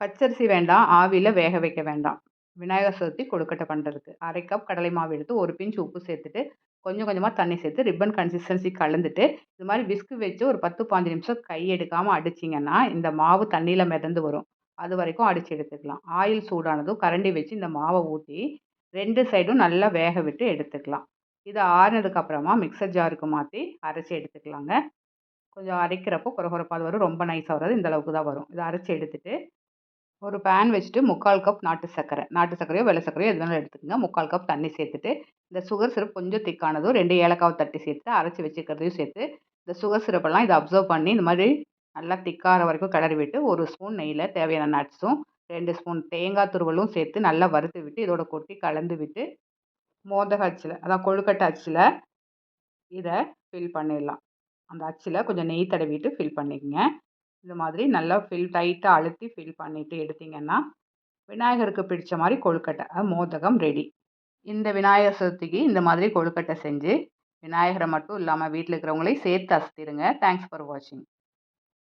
பச்சரிசி வேண்டாம் ஆவியில் வேக வைக்க வேண்டாம். விநாயகர் சதுர்த்தி கொழுக்கட்டை பண்ணுறதுக்கு அரை கப் கடலை மாவு எடுத்து ஒரு பிஞ்ச் உப்பு சேர்த்துட்டு கொஞ்சம் கொஞ்சமாக தண்ணி சேர்த்து ரிப்பன் கன்சிஸ்டன்சி கலந்துட்டு இது மாதிரி விஸ்கு வச்சு ஒரு பத்து பாஞ்சு நிமிஷம் கை எடுக்காமல் அடிச்சிங்கன்னா இந்த மாவு தண்ணியில் மிதந்து வரும். அது வரைக்கும் அடித்து எடுத்துக்கலாம். ஆயில் சூடானதும் கரண்டி வச்சு இந்த மாவை ஊற்றி ரெண்டு சைடும் நல்லா வேக விட்டு எடுத்துக்கலாம். இது ஆறினதுக்கப்புறமா மிக்சர் ஜாருக்கு மாற்றி அரைச்சி எடுத்துக்கலாங்க. கொஞ்சம் அரைக்கிறப்போ குறகுறப்பாக வரும். ரொம்ப நைஸாக வராது. இந்த அளவுக்கு தான் வரும். இதை அரைச்சி எடுத்துட்டு ஒரு பேன் வச்சுட்டு முக்கால் கப் நாட்டு சர்க்கரை. நாட்டு சர்க்கரையோ வெள்ளை சர்க்கரையோ எது வேணாலும் எடுத்துக்கோங்க. முக்கால் கப் தண்ணி சேர்த்துட்டு இந்த சுகர் சிரப் கொஞ்சம் திக்கானதும் ரெண்டு ஏலக்காவை தட்டி சேர்த்து அரைச்சி வச்சுக்கிறதையும் சேர்த்து இந்த சுகர் சிரப்பெல்லாம் இதை அப்சர்வ் பண்ணி இந்த மாதிரி நல்லா திக்காகிற வரைக்கும் கிளறி விட்டு ஒரு ஸ்பூன் நெய்யில் தேவையான நட்ஸும் ரெண்டு ஸ்பூன் தேங்காய் துருவலும் சேர்த்து நல்லா வறுத்து விட்டு இதோட கொட்டி கலந்து விட்டு மோதக அச்சில் அதான் கொழுக்கட்டை அச்சில் இதை ஃபில் பண்ணிடலாம். அந்த அச்சில் கொஞ்சம் நெய் தடவிட்டு ஃபில் பண்ணிக்கங்க. இந்த மாதிரி நல்லா ஃபில் டைட்டாக அழுத்தி ஃபில் பண்ணிவிட்டு எடுத்திங்கன்னா விநாயகருக்கு பிடிச்ச மாதிரி கொழுக்கட்டை மோதகம் ரெடி இந்த விநாயகர் சதுர்த்திக்கு இந்த மாதிரி கொழுக்கட்டை செஞ்சு விநாயகரை மட்டும் இல்லாமல் வீட்டில் இருக்கிறவங்களையும் சேர்த்து அசத்திடுங்க தேங்க்ஸ் ஃபார் வாட்சிங்